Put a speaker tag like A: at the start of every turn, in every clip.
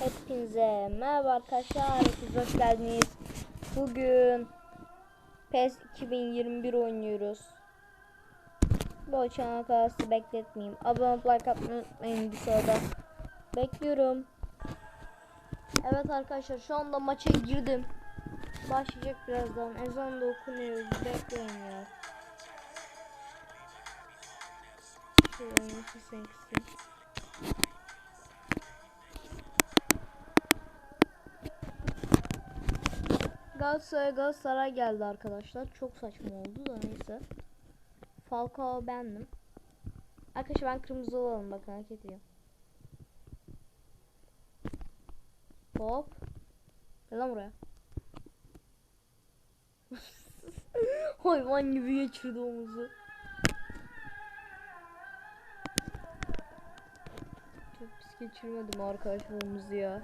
A: Hepinize merhaba arkadaşlar. Hepiniz hoş geldiniz. Bugün PES 2021 oynuyoruz. Bu açana kadar bekletmeyeyim. Abone olup like atmayı unutmayın bir sırada. Bekliyorum. Evet arkadaşlar şu anda maça girdim. Başlayacak birazdan. Ezan da okunuyor. Bekleyin ya. Şöyle nasıl seksi. Galatasaray Galatasaray geldi arkadaşlar. Çok saçma oldu da neyse. Falcao bendim. Arkadaşlar ben kırmızı olalım bakın hak ediyor. Hop. Gel lan buraya. Hayvan gibi geçirdi omuzu. Geçirmedim arkadaşlar omuzu ya.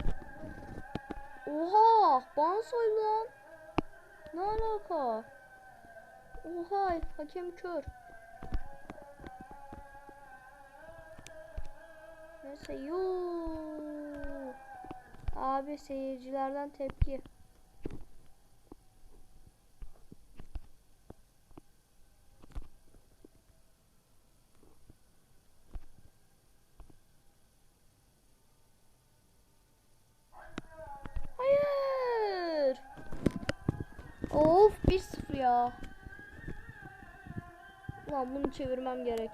A: Oha! Bana lan. Ne alaka? Oha! Hakem kör. Neyse yoo. Abi seyircilerden tepki. Hayır. Of 1-0 ya. Ulan bunu çevirmem gerek.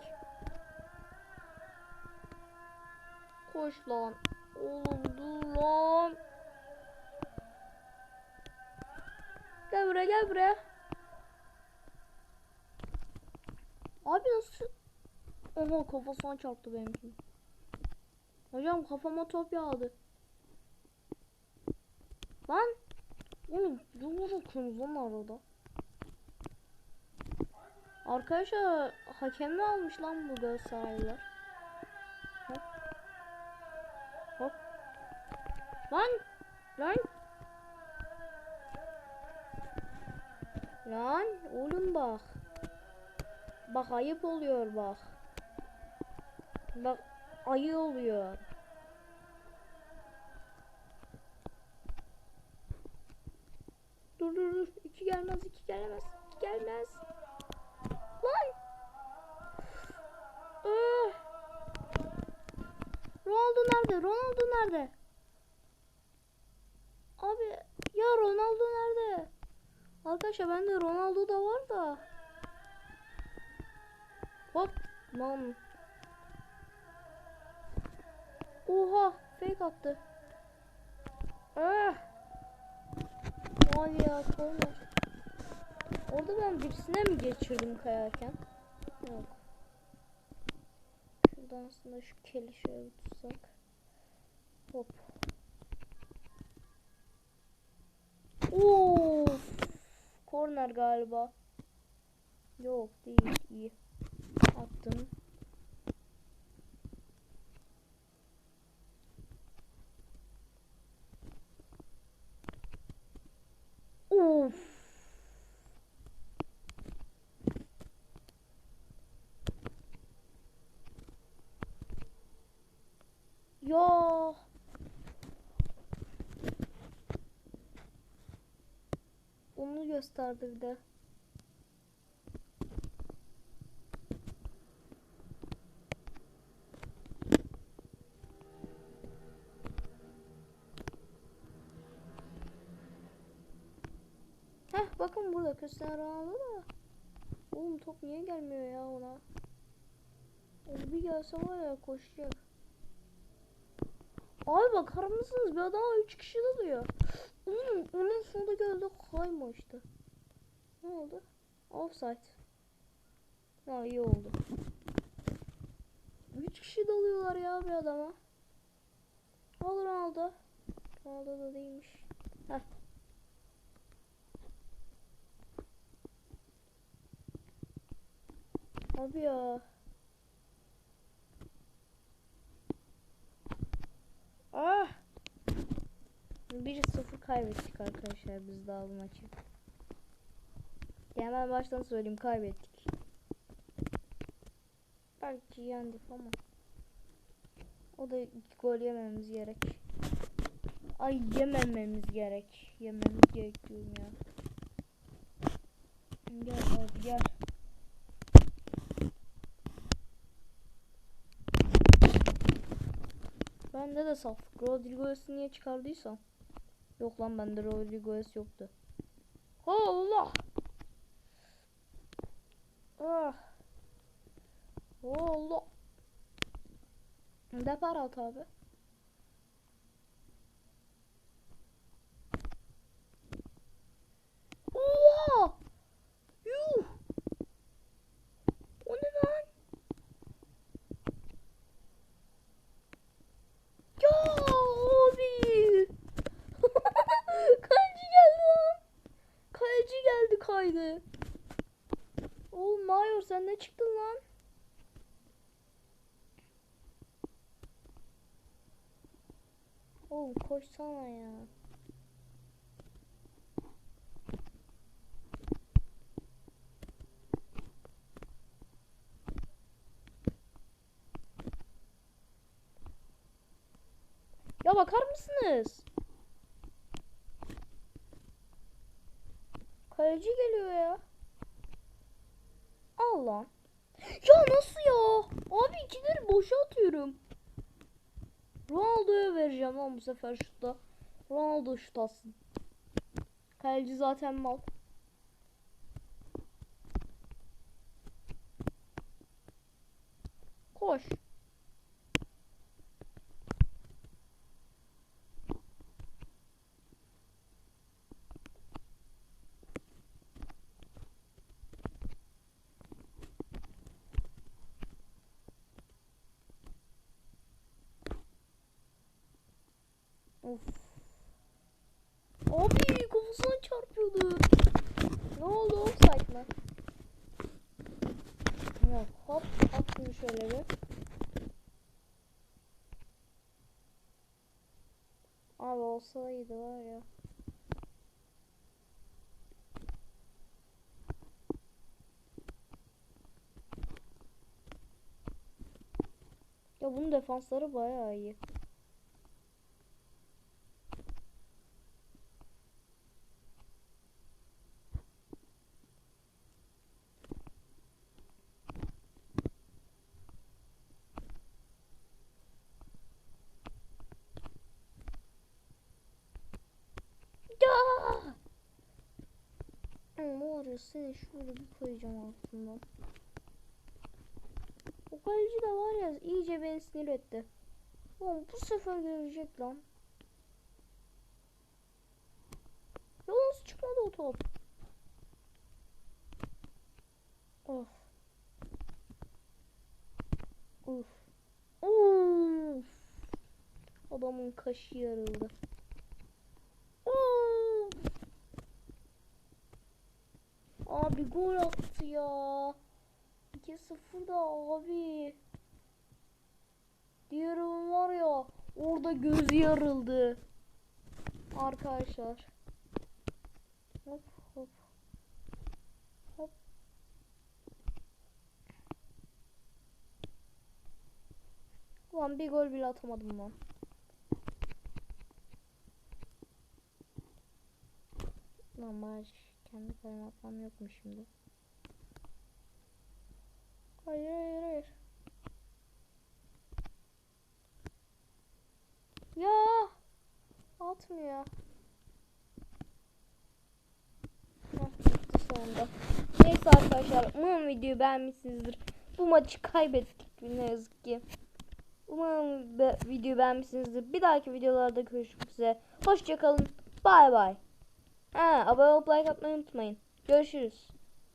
A: Koş lan. Oğlum dur lan. Gel buraya gel buraya. Abi nasıl? Oha kafasına çarptı benimki. Hocam kafama top yağdı. Lan. Oğlum ne bakıyorsunuz lan arada? Arkadaşlar hakem mi almış lan bu Galatasaraylılar? Hop. Hop. Lan. Lan. Lan oğlum bak. Bak ayıp oluyor bak. Bak ayı oluyor. Dur dur dur. İki gelmez, iki gelmez, iki gelmez. Ronaldo nerede? Abi ya Ronaldo nerede? Arkadaşlar bende Ronaldo da var da. Hop lan. Oha fake attı. Ah! Abi ya korner. Orada ben birisine mi geçirdim kayarken? Yok. Şuradan aslında şu keli şöyle tutsak. Hop. Of. Korner galiba. Yok değil. iyi. Attım. Of. Ya. Onu gösterdi bir de. Heh bakın burada Cristiano Ronaldo da. Oğlum top niye gelmiyor ya ona? O bir gelse var ya koşacak. Abi bakar mısınız bir adama 3 kişi dalıyor. Oğlum onun sonunda gölde kaymıştı. Ne oldu? Offside. Ha iyi oldu. 3 kişi dalıyorlar ya bir adama. Al Ronaldo. Ronaldo da değilmiş. Heh. Abi ya. Ah. 1-0 kaybettik arkadaşlar biz daha bu maçı. Hemen baştan söyleyeyim kaybettik. Belki yendik ama. O da gol yememiz gerek. Ay yemememiz gerek. Yememiz gerek diyorum ya. Gel abi gel. Bende de saf. Rodriguez'i niye çıkardıysam. Yok lan bende Rodriguez yoktu. Allah! Ah! Allah! Depar at abi. Oha! Yuh! O ne lan? Ya abi! Kaleci geldi lan. Kaleci kaydı. Oğlum Mayor sen ne çıktın lan? Oğlum koşsana ya. Ya bakar mısınız? Kaleci geliyor ya. Allah. Ya nasıl ya? Abi ikileri boşa atıyorum. Ronaldo'ya vereceğim lan bu sefer şutta. Ronaldo şut atsın. Kaleci zaten mal. Koş. Of. Abi kafasına çarpıyordu. Ne oldu offside mı? Yok hop at şunu şöyle bir. Abi olsaydı var ya. Ya bunun defansları bayağı iyi. Ya! Seni şöyle bir koyacağım altından. O kaleci de var ya iyice beni sinir etti. Oğlum bu sefer görecek lan. Ya nasıl çıkmadı o top? Of. Uf. Uf. Adamın kaşı yarıldı. Of. Abi gol attı ya. 2-0 da abi. Diğerim var ya orada gözü yarıldı. Arkadaşlar. Hop hop. Hop. Ulan bir gol bile atamadım lan. Lan bari kendi atmam yok mu şimdi? Hayır hayır hayır. Ya atmıyor. Gitti sonunda. Neyse arkadaşlar umarım videoyu beğenmişsinizdir. Bu maçı kaybettik ne yazık ki. Umarım be videoyu beğenmişsinizdir. Bir dahaki videolarda görüşmek üzere. Hoşçakalın. Bay bay. Ha, abone olup like atmayı unutmayın. Görüşürüz.